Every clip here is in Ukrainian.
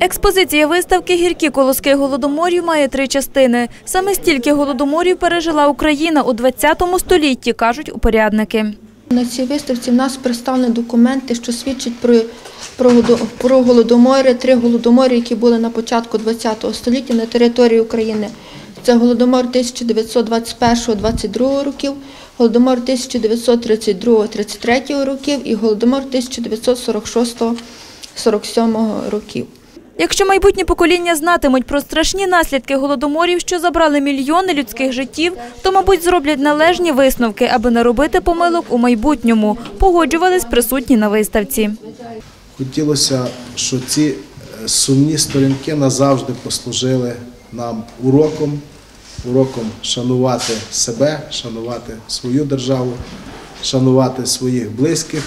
Експозиція виставки Гіркі колоски голодоморів має три частини. Саме стільки голодоморів пережила Україна у 20 столітті, кажуть упорядники. На цій виставці в нас представлені документи, що свідчать про, про, про голодомори, три голодомори, які були на початку ХХ століття на території України. Це голодомор 1921-22 років, голодомор 1932-33 років і голодомор 1946-47 років. Якщо майбутні покоління знатимуть про страшні наслідки голодоморів, що забрали мільйони людських життів, то, мабуть, зроблять належні висновки, аби не робити помилок у майбутньому, погоджувались присутні на виставці. Хотілося, що ці е, сумні сторінки назавжди послужили нам уроком, уроком шанувати себе, шанувати свою державу, шанувати своїх близьких,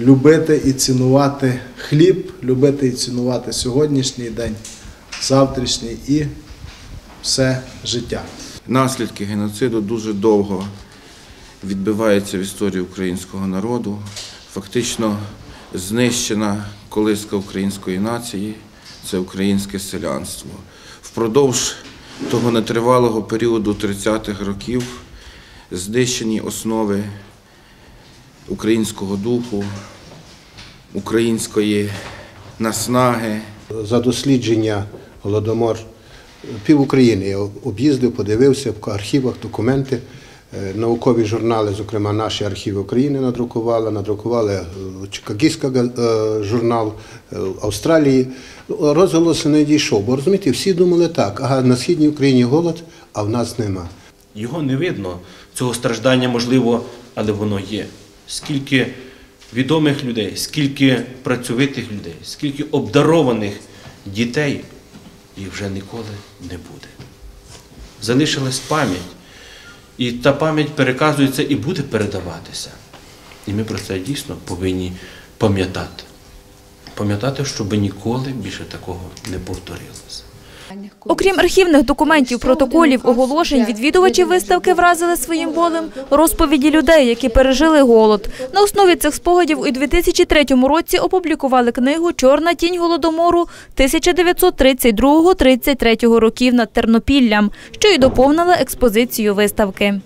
любити і цінувати хліб, любити і цінувати сьогоднішній день, завтрашній і все життя. Наслідки геноциду дуже довго відбиваються в історії українського народу. Фактично знищена колиска української нації це українське селянство. Впродовж того нетривалого періоду 30-х років знищені основи українського духу, української наснаги. за дослідження Голодомор пів України. Я об'їздив, подивився в архівах документи, е, наукові журнали, зокрема наші архіви України надрукували, надрукували е, Чикагійська га- е, журнал Австралії. Розголосу не дійшов, бо розумієте, всі думали так, ага, на східній Україні голод, а в нас нема. Його не видно, цього страждання можливо, але воно є. Скільки відомих людей, скільки працьовитих людей, скільки обдарованих дітей, їх вже ніколи не буде. Залишилась пам'ять. І та пам'ять переказується і буде передаватися. І ми про це дійсно повинні пам'ятати. Пам'ятати, щоб ніколи більше такого не повторилося. Окрім архівних документів, протоколів, оголошень, відвідувачі виставки вразили своїм болем розповіді людей, які пережили голод. На основі цих спогадів у 2003 році опублікували книгу Чорна тінь голодомору 1932-33 років над Тернопіллям, що й доповнила експозицію виставки.